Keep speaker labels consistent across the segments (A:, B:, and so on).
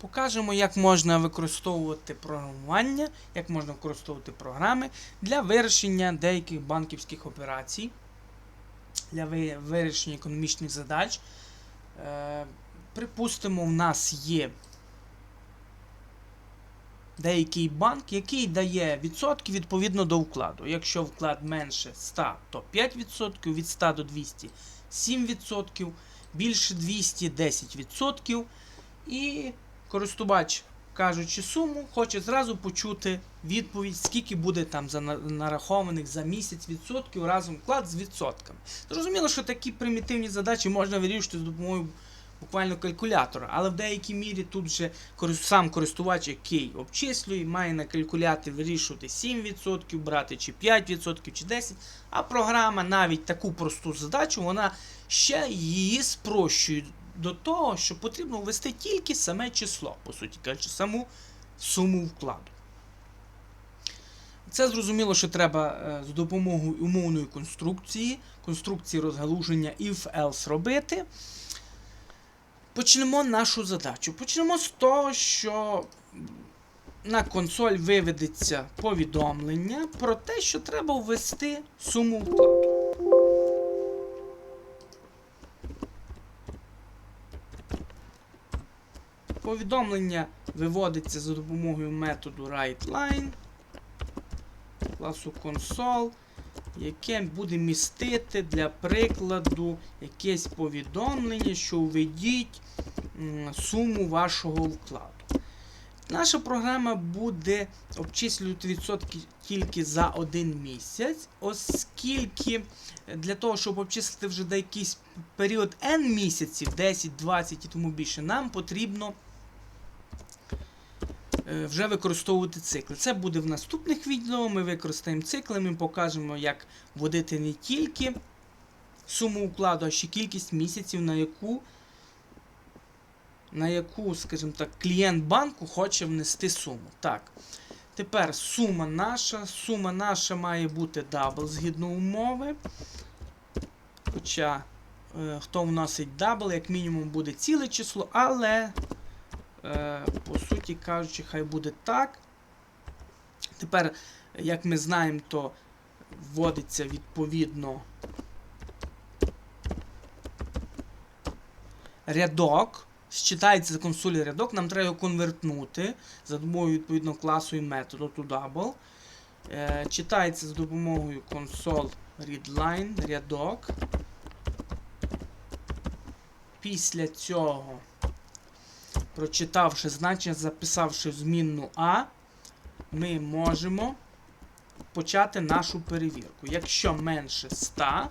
A: Покажемо, як можна використовувати програмування, як можна використовувати програми для вирішення деяких банківських операцій, для вирішення економічних задач. Е, Припустимо, в нас є деякий банк, який дає відсотки відповідно до вкладу. Якщо вклад менше 100, то 5%, від 100 до 200 7%, більше 200 10%. І користувач, кажучи суму, хоче зразу почути відповідь, скільки буде там за нарахованих за місяць відсотків разом вклад з відсотками. Зрозуміло, що такі примітивні задачі можна вирішити з допомогою буквально калькулятора, але в деякій мірі тут вже сам користувач, який обчислює, має на калькуляторі вирішувати 7%, брати чи 5%, чи 10%, а програма навіть таку просту задачу, вона ще її спрощує до того, що потрібно ввести тільки саме число, по суті кажучи, саму суму вкладу. Це зрозуміло, що треба е, з допомогою умовної конструкції, конструкції розгалуження if-else робити. Почнемо нашу задачу. Почнемо з того, що на консоль виведеться повідомлення про те, що треба ввести суму вкладу. Повідомлення виводиться за допомогою методу WriteLine класу console, яке буде містити для прикладу якесь повідомлення, що введіть суму вашого вкладу. Наша програма буде обчислювати відсотки тільки за один місяць, оскільки для того, щоб обчислити вже на якийсь період N місяців, 10, 20 і тому більше, нам потрібно е, вже використовувати цикли. Це буде в наступних відео. Ми використаємо цикли, ми покажемо, як вводити не тільки суму укладу, а ще кількість місяців, на яку, на яку, скажімо так, клієнт банку хоче внести суму. Так. Тепер сума наша. Сума наша має бути дабл згідно умови. Хоча е, хто вносить дабл, як мінімум буде ціле число, але Е, по суті кажучи, хай буде так. Тепер, як ми знаємо, то вводиться відповідно рядок. Считається за консолі рядок, нам треба його конвертнути за допомогою відповідно класу і методу toDouble. Е, читається за допомогою console readline рядок. Після цього прочитавши значення, записавши змінну А, ми можемо почати нашу перевірку. Якщо менше 100,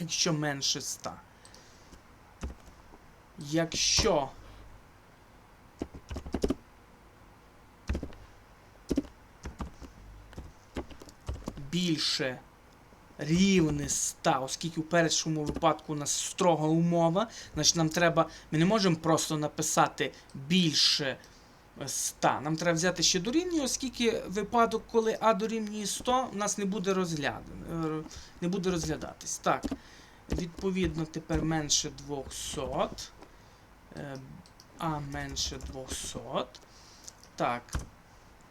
A: якщо менше 100, якщо більше рівне 100, оскільки в першому випадку у нас строга умова, значить нам треба, ми не можемо просто написати більше 100. Нам треба взяти ще дорівнює, оскільки випадок, коли А дорівнює 100, у нас не буде розгляд... е, не буде розглядатись. Так, відповідно, тепер менше 200. е, А менше 200. Так.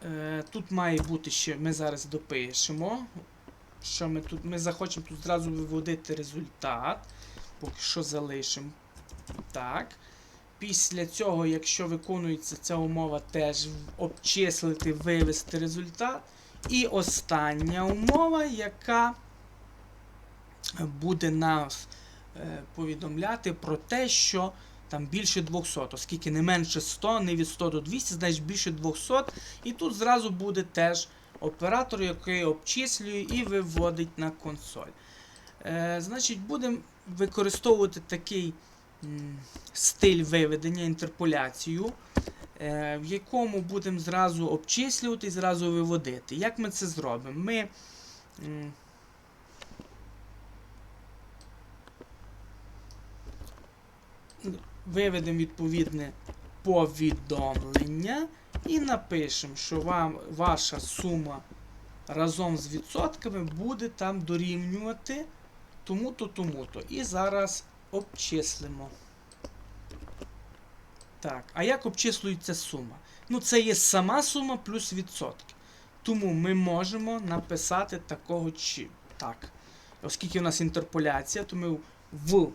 A: е, Тут має бути ще, ми зараз допишемо. Що ми тут? Ми захочемо тут зразу виводити результат. Поки що залишимо. Так. Після цього, якщо виконується ця умова, теж обчислити, вивести результат. І остання умова, яка буде нас е, повідомляти про те, що там більше 200, оскільки не менше 100, не від 100 до 200, значить більше 200. І тут зразу буде теж оператор, який обчислює і виводить на консоль. Е, значить, будемо використовувати такий м, стиль виведення, інтерполяцію, е, в якому будемо зразу обчислювати і зразу виводити. Як ми це зробимо? Ми м, виведемо відповідне повідомлення і напишемо, що вам ваша сума разом з відсотками буде там дорівнювати тому-то, тому-то. І зараз обчислимо. Так, а як обчислюється сума? Ну, це є сама сума плюс відсотки. Тому ми можемо написати такого чи. Так. Оскільки у нас інтерполяція, то ми в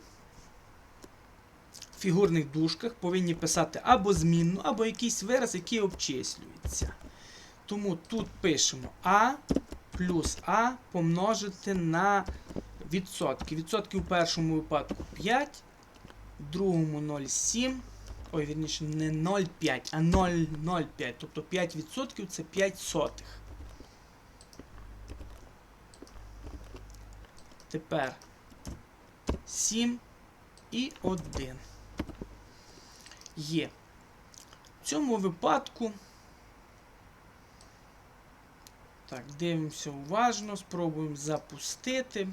A: фігурних дужках повинні писати або змінну, або якийсь вираз, який обчислюється. Тому тут пишемо А плюс А помножити на відсотки. Відсотки в першому випадку 5, в другому 0,7. Ой, вірніше, не 0,5, а 0,05. Тобто 5% це 5 сотих. Тепер 7 і 1. Є. В цьому випадку. Так, дивимося уважно, спробуємо запустити.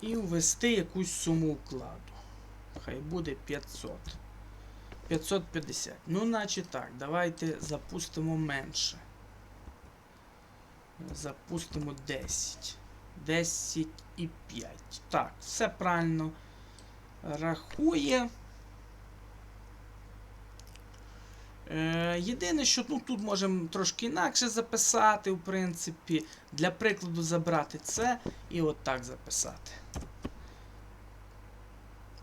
A: І ввести якусь суму вкладу. Хай буде 500. 550. Ну, наче так, давайте запустимо менше. Запустимо 10. 10 і 5. Так, все правильно рахує. Е, єдине, що ну, тут можемо трошки інакше записати, в принципі. Для прикладу забрати це і от так записати.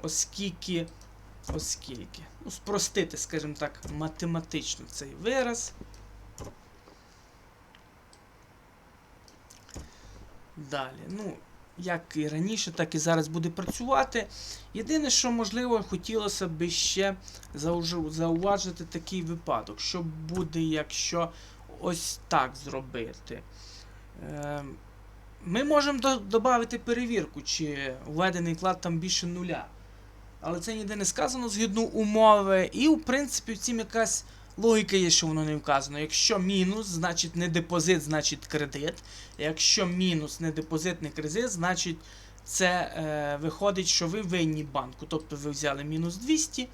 A: Оскільки, оскільки. Ну, спростити, скажімо так, математично цей вираз. Далі. Ну, як і раніше, так і зараз буде працювати. Єдине, що можливо хотілося б ще зауважити такий випадок, що буде, якщо ось так зробити. Е, Ми можемо додати перевірку, чи введений вклад там більше нуля. Але це ніде не сказано згідно умови. І, в принципі, в цім якась логіка є, що воно не вказано. Якщо мінус, значить не депозит, значить кредит. Якщо мінус не депозит, не кредит, значить це е, виходить, що ви винні банку. Тобто ви взяли мінус 200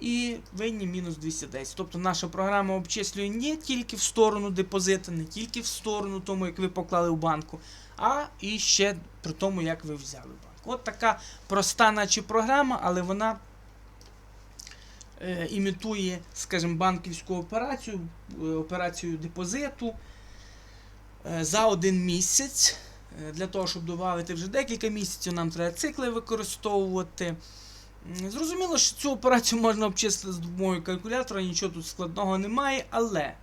A: і винні мінус 210. Тобто наша програма обчислює не тільки в сторону депозиту, не тільки в сторону тому, як ви поклали в банку, а і ще при тому, як ви взяли банк. От така проста, наче програма, але вона імітує, скажімо, банківську операцію, е, операцію депозиту е, за один місяць. Е, Для того, щоб додати вже декілька місяців, нам треба цикли використовувати. Зрозуміло, що цю операцію можна обчислити з допомогою калькулятора, нічого тут складного немає, але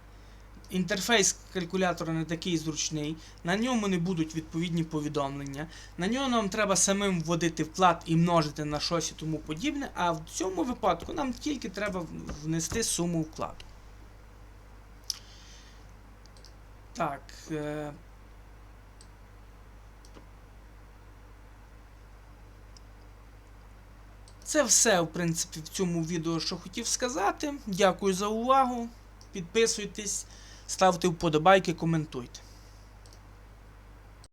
A: інтерфейс калькулятора не такий зручний, на ньому не будуть відповідні повідомлення, на нього нам треба самим вводити вклад і множити на щось і тому подібне, а в цьому випадку нам тільки треба внести суму вкладу. Так. Е- Це все, в принципі, в цьому відео, що хотів сказати. Дякую за увагу. Підписуйтесь, ставте вподобайки, коментуйте.